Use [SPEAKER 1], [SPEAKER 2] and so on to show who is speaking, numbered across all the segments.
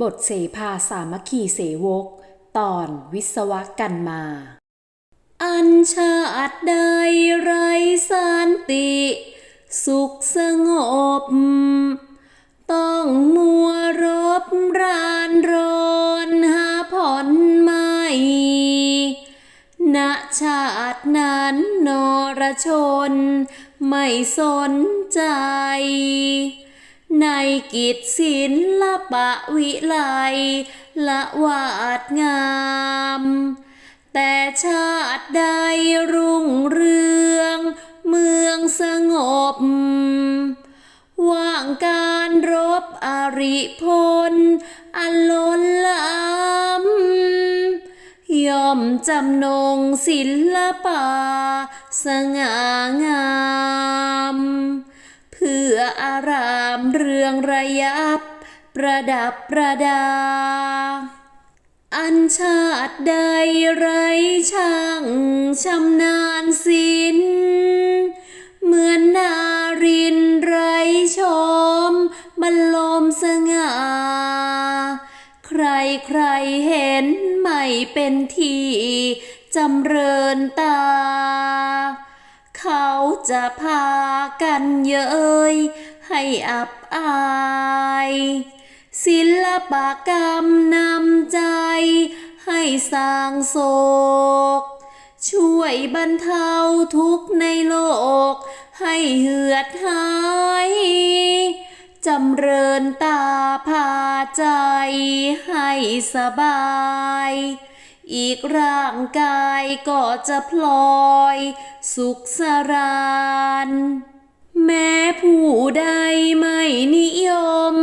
[SPEAKER 1] บทเสภาสามัคคีเสวก ตอนวิศวกันมา อันชาติใดไรสันติ สุขสงบ ต้องมัวรบรานรอนหาผ่อนไม่ณชาตินั้นนรชน ไม่สนใจ ในกิจศิลปะวิไลละวาดงาม แต่ชาติใดรุ่งเรือง เมืองสงบ ว่างการรบอริพลอันล้นล้ำย่อมจำนงศิลปะสง่างาม พื่ออารามเรืองระยับ ประดับประดา อันชาติใดไรช่างชำนาญศิลเหมือนนารินไรชมบรรลมสง่า ใครใครเห็นไม่เป็นที่จำเริญตา เขาจะพากันเย้ยให้อับอาย ศิลปกรรมนำใจ ให้สร้างโศก ช่วยบรรเทาทุกข์ในโลก ให้เหือดหายจำเริญตาพาใจให้สบาย อีกร่างกายก็จะพลอย สุขสรานแม้ผู้ใดไม่นิยม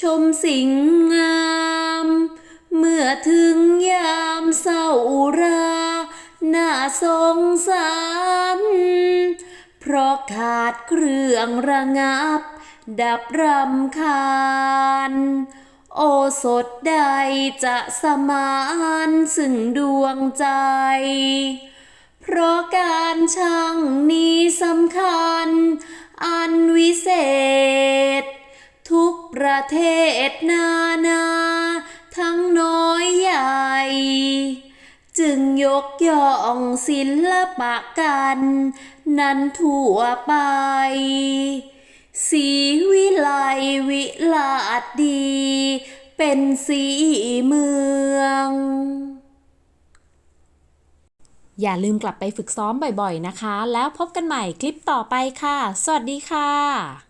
[SPEAKER 1] ชมสิ่งงาม เมื่อถึงยามเศร้าราน่าสงสาร เพราะขาดเครื่องระงับ ดับรำคาญ โอสถใดจะสมานซึ่งดวงใจ เพราะการช่างนี้สำคัญ อันวิเศษ ทุกประเทศนานา ทั้งน้อยใหญ่ จึงยกย่องศิลปะกัน นั้นทั่วไป สีวิไลวิลาศดี เป็นสีเมือง
[SPEAKER 2] อย่าลืมกลับไปฝึกซ้อมบ่อยๆนะคะ แล้วพบกันใหม่คลิปต่อไปค่ะ สวัสดีค่ะ